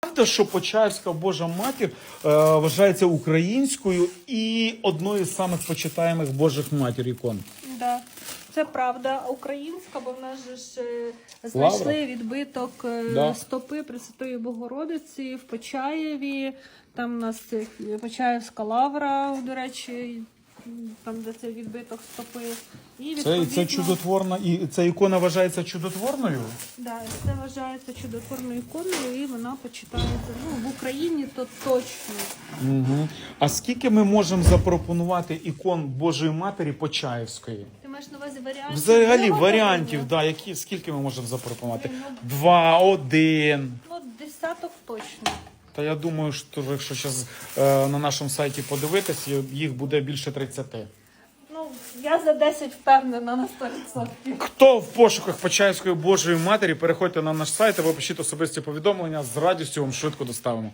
Правда, що Почаївська Божа Матір е, вважається українською і одною з самих почитаємих Божих матір ікон. Да. Це правда українська, бо в нас же ж е, Лавра. знайшли відбиток е, Да. стопи Пресвятої Богородиці в Почаєві. Там у нас е, Почаївська лавра, до речі, там де цей відбиток стопи. І Це, це чудотворна, і ця ікона вважається чудотворною. Да, це вважається чудотворною іконою, і вона почитається ну, в Україні, то точно. Угу. А скільки ми можемо запропонувати ікон Божої Матері Почаївської? Ти маєш на увазі варіантів? Взагалі Багато варіантів, було. да, які, скільки ми можемо запропонувати? Ну, Два, один. Ну, десяток точно. Та я думаю, що якщо зараз е, на нашому сайті подивитись, їх буде більше 30. Ну, я за 10 впевнена на 100%. Хто в пошуках Почаївської Божої Матері, переходьте на наш сайт або пишіть особисті повідомлення. З радістю вам швидко доставимо.